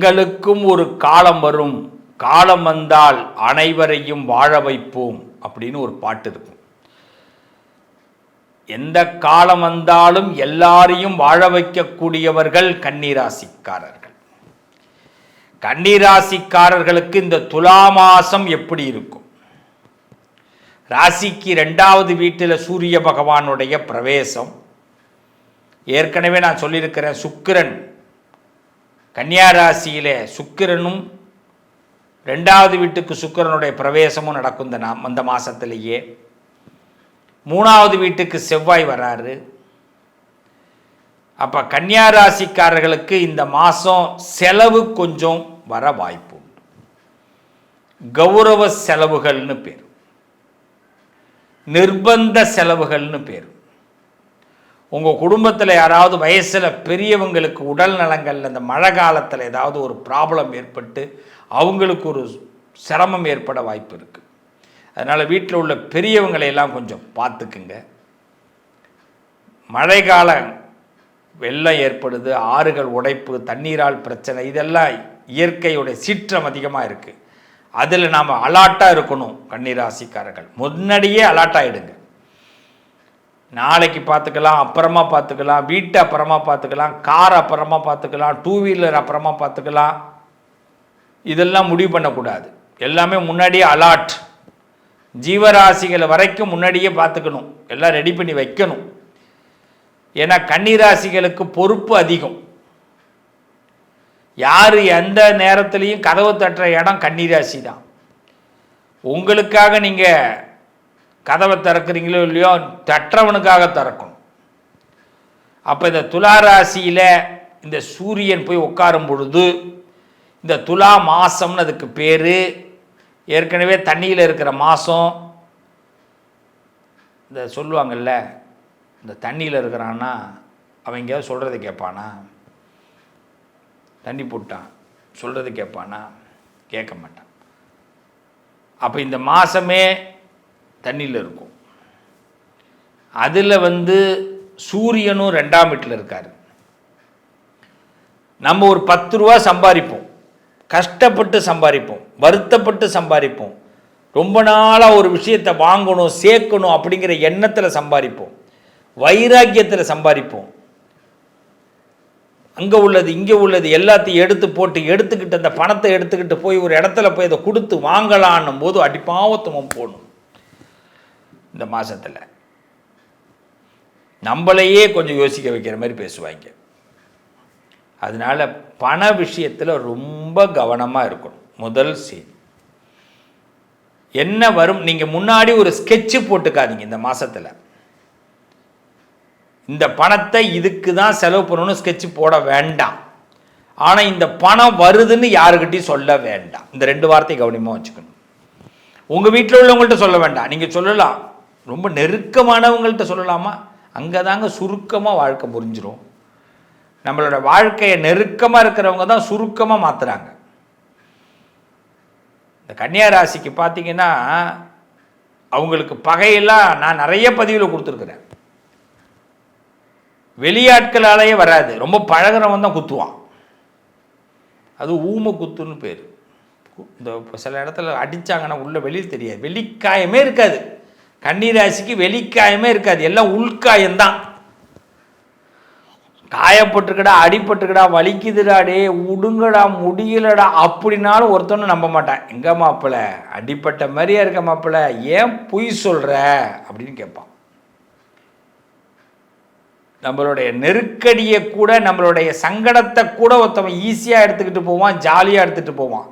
எங்களுக்கும் ஒரு காலம் வரும். காலம் வந்தால் அனைவரையும் வாழ வைப்போம் அப்படின்னு ஒரு பாட்டு இருக்கும். எந்த காலம் வந்தாலும் எல்லாரையும் வாழ வைக்கக்கூடியவர்கள் கன்னிராசிக்காரர்கள். கன்னிராசிக்காரர்களுக்கு இந்த துலா மாசம் எப்படி இருக்கும்? ராசிக்கு ரெண்டாவது வீட்டில் சூரிய பகவானுடைய பிரவேசம். ஏற்கனவே நான் சொல்லியிருக்கிறேன் சுக்கிரன் கன்னியா ராசியில் சுக்கிரனும் ரெண்டாவது வீட்டுக்கு சுக்கிரனுடைய பிரவேசமும் நடக்கும் இந்த நாம் அந்த மாதத்திலேயே மூணாவது வீட்டுக்கு செவ்வாய் வராரு. அப்போ கன்னியா ராசிக்காரர்களுக்கு இந்த மாதம் செலவு கொஞ்சம் வர வாய்ப்பு உண்டு. கௌரவ செலவுகள்னு பேர். நிர்பந்த செலவுகள்னு பேர். உங்கள் குடும்பத்தில் யாராவது வயசில் பெரியவங்களுக்கு உடல் நலங்களில் இந்த மழை காலத்தில் ஏதாவது ஒரு ப்ராப்ளம் ஏற்பட்டு அவங்களுக்கு ஒரு சிரமம் ஏற்பட வாய்ப்பு இருக்குது அதனால் வீட்டில் உள்ள பெரியவங்களையெல்லாம் கொஞ்சம் பார்த்துக்குங்க. மழை காலம் வெள்ளம் ஏற்படுது ஆறுகள் உடைப்பு தண்ணீரால் பிரச்சனை இதெல்லாம் இயற்கையுடைய சீற்றம் அதிகமாக இருக்குது அதில் நாம் அலாட்டாக இருக்கணும் கன்னிராசிக்காரர்கள். முன்னாடியே அலாட்டாகிடுங்க நாளைக்கு பார்த்துக்கலாம் அப்புறமா பார்த்துக்கலாம் வீட்டை அப்புறமா பார்த்துக்கலாம் கார் அப்புறமா பார்த்துக்கலாம் டூ வீலர் அப்புறமா பார்த்துக்கலாம். இதெல்லாம் முடிவு பண்ணக்கூடாது. எல்லாமே முன்னாடியே அலாட் ஜீவராசிகளை வரைக்கும் முன்னாடியே பார்த்துக்கணும். எல்லாம் ரெடி பண்ணி வைக்கணும். ஏன்னா கன்னிராசிகளுக்கு பொறுப்பு அதிகம். யார் எந்த நேரத்துலையும் கதவு தட்டுற இடம் கன்னிராசி தான் உங்களுக்காக நீங்கள் கதவை திறக்கிறீங்களோ இல்லையோ தற்றவனுக்காக திறக்கணும். அப்போ இந்த துலா ராசியில் இந்த சூரியன் போய் உட்காரும் பொழுது இந்த துலா மாதம்னு அதுக்கு பேர். ஏற்கனவே தண்ணியில் இருக்கிற மாதம் இந்த சொல்லுவாங்கல்ல இந்த தண்ணியில் இருக்கிறான்னா அவன் எங்கேயாவது சொல்கிறத கேட்பானா? தண்ணி போட்டான் சொல்கிறது கேட்பானா? கேட்க மாட்டான். அப்போ இந்த மாதமே தண்ணியில் இருக்கும். அதில் வந்து சூரியனும் ரெண்டாம் வீட்டில் இருக்கார். நம்ம ஒரு பத்து ரூபா சம்பாதிப்போம் கஷ்டப்பட்டு சம்பாதிப்போம் வருத்தப்பட்டு சம்பாதிப்போம் ரொம்ப நாளாக ஒரு விஷயத்தை வாங்கணும் சேர்க்கணும் அப்படிங்கிற எண்ணத்தில் சம்பாதிப்போம் வைராக்கியத்தில் சம்பாதிப்போம் அங்கே உள்ளது இங்கே உள்ளது எல்லாத்தையும் எடுத்து போட்டு எடுத்துக்கிட்டு அந்த பணத்தை எடுத்துக்கிட்டு போய் ஒரு இடத்துல போய் அதை கொடுத்து வாங்கலான்னும் போது அடிப்பாவத்தமும் போகணும். இந்த மாதத்தில் நம்மளையே கொஞ்சம் யோசிக்க வைக்கிற மாதிரி பேசுவாங்க. அதனால் பண விஷயத்தில் ரொம்ப கவனமாக இருக்கணும். முதல் சீன் என்ன வரும்? நீங்கள் முன்னாடி ஒரு ஸ்கெட்சு போட்டுக்காதீங்க இந்த மாதத்தில் இந்த பணத்தை இதுக்கு தான் செலவு பண்ணணும்னு ஸ்கெட்சு போட வேண்டாம். ஆனால் இந்த பணம் வருதுன்னு யாருக்கிட்டையும் சொல்ல வேண்டாம். இந்த ரெண்டு வார்த்தையை கவனமாக வச்சுக்கணும். உங்கள் வீட்டில் உள்ளவங்கள்ட்ட சொல்ல வேண்டாம். நீங்கள் சொல்லலாம் ரொம்ப நெருக்கமானவங்கள்ட்ட சொல்லலாமா? அங்கே தாங்க சுருக்கமாக வாழ்க்கை புரிஞ்சிடும் நம்மளோட வாழ்க்கையை நெருக்கமாக இருக்கிறவங்க தான் சுருக்கமாக மாற்றுறாங்க இந்த கன்னியா ராசிக்கு பார்த்தீங்கன்னா அவங்களுக்கு பகையெல்லாம் நான் நிறைய பதிவில் கொடுத்துருக்குறேன். வெளியாட்களாலேயே வராது. ரொம்ப பழகிறவன் தான் குத்துவான். அது ஊம குத்துன்னு பேர். இந்த இப்போ சில இடத்துல அடித்தாங்கன்னா உள்ளே வெளியில் தெரியாது. வெளிக்காயமே இருக்காது. கன்னிராசிக்கு வெளிக்காயமே இருக்காது. எல்லாம் உள்காயம்தான். காயப்பட்டுக்கடா அடிப்பட்டுக்கடா வலிக்குதுடா டே உடுங்கடா முடியலடா அப்படின்னாலும் ஒருத்தனும் நம்ப மாட்டான். எங்க மாப்பிள்ள அடிப்பட்ட மாதிரியா இருக்க மாப்பிள்ள ஏன் பொய் சொல்ற? அப்படின்னு கேட்பான். நம்மளுடைய நெருக்கடியை கூட நம்மளுடைய சங்கடத்தை கூட ஒருத்தவன் ஈஸியாக எடுத்துக்கிட்டு போவான் ஜாலியாக எடுத்துகிட்டு போவான்.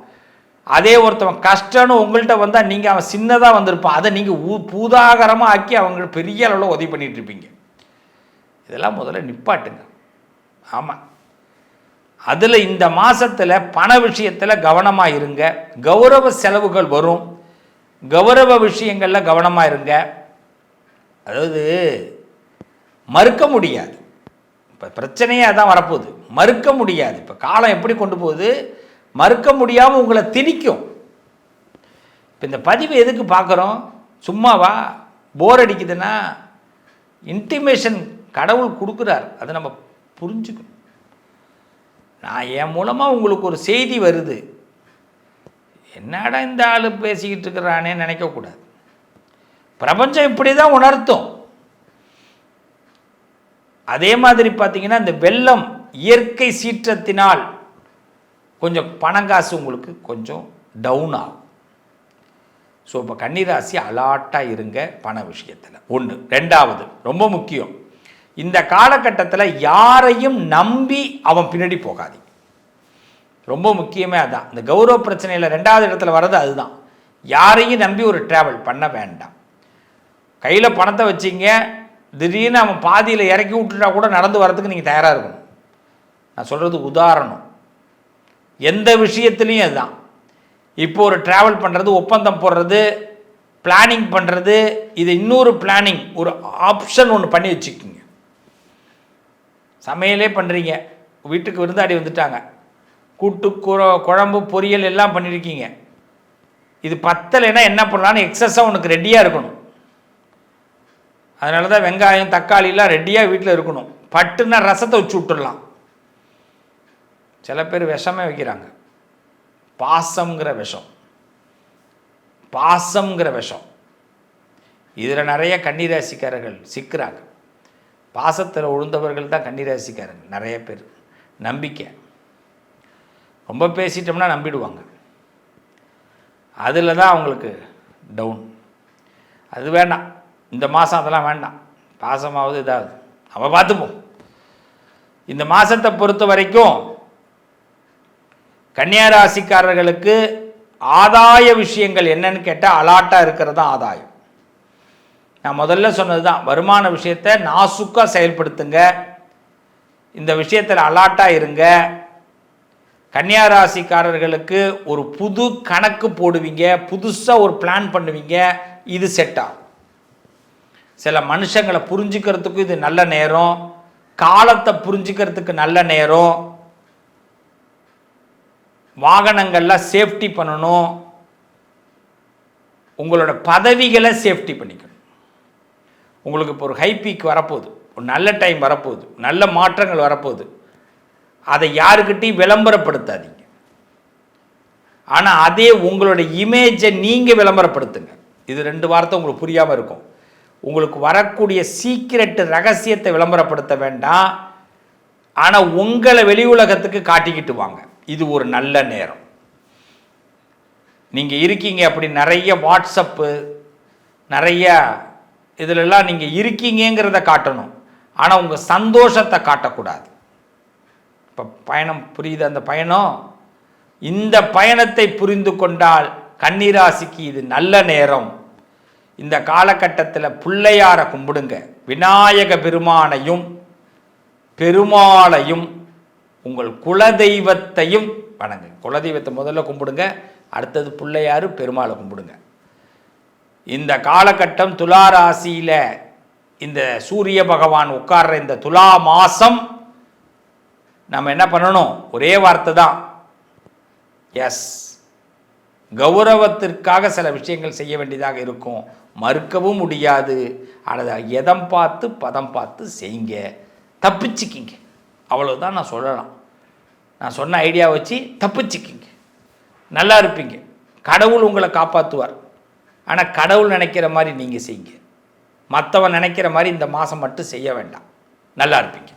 அதே ஒருத்தவன் கஷ்டம்னு உங்கள்கிட்ட வந்தால் நீங்கள் அவன் சின்னதாக வந்திருப்பான். அதை நீங்கள் ஊ பூதாகரமாக ஆக்கி அவங்க பெரிய அளவில் உதவி பண்ணிட்டு இருப்பீங்க. இதெல்லாம் முதல்ல நிப்பாட்டுங்க. ஆமாம் அதில் இந்த மாதத்தில் பண விஷயத்தில் கவனமாக இருங்க. கௌரவ செலவுகள் வரும். கௌரவ விஷயங்களில் கவனமாக இருங்க. அதாவது மறுக்க முடியாது. இப்போ பிரச்சனையே அதான் வரப்போகுது. மறுக்க முடியாது. இப்போ காலம் எப்படி கொண்டு போகுது? மறுக்க முடியாமல் உங்களை திணிக்கும். இப்போ இந்த பதிவு எதுக்கு பார்க்குறோம் சும்மாவா? போர் அடிக்குதுன்னா இன்டிமேஷன் கடவுள் கொடுக்குறார். அதை நம்ம புரிஞ்சுக்கணும். நான் என் மூலமாக உங்களுக்கு ஒரு செய்தி வருது. என்னடா இந்த ஆள் பேசிக்கிட்டு இருக்கிறானே நினைக்கக்கூடாது பிரபஞ்சம் இப்படி தான் உணர்த்தும். அதே மாதிரி பார்த்தீங்கன்னா இந்த வெள்ளம் இயற்கை சீற்றத்தினால் கொஞ்சம் பணம் காசு உங்களுக்கு கொஞ்சம் டவுன் ஆகும். ஸோ இப்போ கன்னிராசி அலாட்டாக இருங்க பண விஷயத்தில். ஒன்று ரெண்டாவது ரொம்ப முக்கியம். இந்த காலகட்டத்தில் யாரையும் நம்பி அவன் பின்னாடி போகாதீங்க. ரொம்ப முக்கியமே அதான். இந்த கௌரவ பிரச்சனையில் ரெண்டாவது இடத்துல வர்றது அதுதான். யாரையும் நம்பி ஒரு ட்ராவல் பண்ண வேண்டாம். கையில் பணத்தை வச்சிங்க. திடீர்னு அவன் பாதியில் இறக்கி விட்டுட்டா கூட நடந்து வரதுக்கு நீங்கள் தயாராக இருக்கணும். நான் சொல்கிறது உதாரணம். எந்த விஷயத்துலையும் அதுதான். இப்போ ஒரு ட்ராவல் பண்ணுறது ஒப்பந்தம் போடுறது பிளானிங் பண்ணுறது இது இன்னொரு பிளானிங் ஒரு ஆப்ஷன் ஒன்று பண்ணி வச்சுக்கோங்க. சமையலே பண்ணுறீங்க வீட்டுக்கு விருந்தாடி வந்துட்டாங்க. கூட்டு குற குழம்பு பொரியல் எல்லாம் பண்ணியிருக்கீங்க இது பத்தலைன்னா என்ன பண்ணலான்னு எக்ஸஸாக உனக்கு ரெடியாக இருக்கணும். அதனால தான் வெங்காயம் தக்காளிலாம் ரெடியாக வீட்டில் இருக்கணும். பட்டுன்னா ரசத்தை வச்சு விட்டுடலாம் சில பேர் விஷமே வைக்கிறாங்க. பாசம்ங்கிற விஷம். பாசம்ங்கிற விஷம். இதில் நிறைய கன்னிராசிக்காரர்கள் சிக்கிறாங்க. பாசத்தில் உழுந்தவர்கள் தான் கன்னிராசிக்காரங்க நிறைய பேர். நம்பிக்கை. ரொம்ப பேசிட்டோம்னா நம்பிடுவாங்க. அதில் தான் அவங்களுக்கு டவுன் அது வேண்டாம். இந்த மாதம் அதெல்லாம் வேண்டாம். பாசமாவது இதாவது. அவள் பார்த்துப்போம். இந்த மாதத்தை பொறுத்த வரைக்கும் கன்னியாராசிக்காரர்களுக்கு ஆதாய விஷயங்கள் என்னன்னு கேட்டால் அலாட்டாக இருக்கிறது தான் ஆதாயம். நான் முதல்ல சொன்னது தான் வருமான விஷயத்தை நாசுக்காக செயல்படுத்துங்க. இந்த விஷயத்தில் அலாட்டாக இருங்க. கன்னியாராசிக்காரர்களுக்கு ஒரு புது கணக்கு போடுவீங்க புதுசாக ஒரு பிளான் பண்ணுவீங்க இது செட் ஆகும். சில மனுஷங்களை புரிஞ்சுக்கிறதுக்கு இது நல்ல நேரம் காலத்தை புரிஞ்சுக்கிறதுக்கு நல்ல நேரம் வாகனங்களில் சேஃப்டி பண்ணணும். உங்களோட பதவிகளை சேஃப்டி பண்ணிக்கணும். உங்களுக்கு இப்போ ஒரு ஹை பீக் வரப்போகுது. ஒரு நல்ல டைம் வரப்போகுது. நல்ல மாற்றங்கள் வரப்போகுது. அதை யாருக்கிட்டையும் விளம்பரப்படுத்தாதீங்க. ஆனால் அதே உங்களோட இமேஜை நீங்கள் விளம்பரப்படுத்துங்க. இது ரெண்டு வார்த்தை உங்களுக்கு புரியாமல் இருக்கும். உங்களுக்கு வரக்கூடிய சீக்கிரட்டு ரகசியத்தை விளம்பரப்படுத்த வேண்டாம். ஆனால் உங்களை வெளி உலகத்துக்கு காட்டிக்கிட்டு வாங்க. இது ஒரு நல்ல நேரம். நீங்கள் இருக்கீங்க அப்படி நிறைய வாட்ஸ்அப்பு நிறைய இதிலெல்லாம் நீங்கள் இருக்கீங்கிறத காட்டணும். ஆனால் உங்கள் சந்தோஷத்தை காட்டக்கூடாது. இப்போ பயணம் புரியுது அந்த பயணம்? இந்த பயணத்தை புரிந்து கொண்டால் கன்னிராசிக்கு இது நல்ல நேரம். இந்த காலகட்டத்தில் பிள்ளையார கும்பிடுங்க. விநாயக பெருமானையும் பெருமாளையும் உங்கள் குலதெய்வத்தையும் வணங்குங்க குலதெய்வத்தை முதல்ல கும்பிடுங்க அடுத்தது பிள்ளையார் பெருமாளை கும்பிடுங்க. இந்த காலகட்டம் துலா ராசியில் இந்த சூரிய பகவான் உட்கார்ற இந்த துலா மாதம் நம்ம என்ன பண்ணணும்? ஒரே வார்த்தை தான். எஸ் கௌரவத்திற்காக சில விஷயங்கள் செய்ய வேண்டியதாக இருக்கும். மறுக்கவும் முடியாது. அல்லது எதம் பார்த்து பதம் பார்த்து செய்யுங்க. தப்பிச்சுக்கிங்க. அவ்வளோதான் நான் சொல்லலாம். நான் சொன்ன ஐடியா வச்சு தப்பிச்சுக்கிங்க. நல்லா இருப்பீங்க. கடவுள் உங்களை காப்பாற்றுவார் ஆனால் கடவுள் நினைக்கிற மாதிரி நீங்கள் செய்யுங்க. மற்றவன் நினைக்கிற மாதிரி இந்த மாதம் மட்டும் செய்ய வேண்டாம். நல்லா இருப்பீங்க.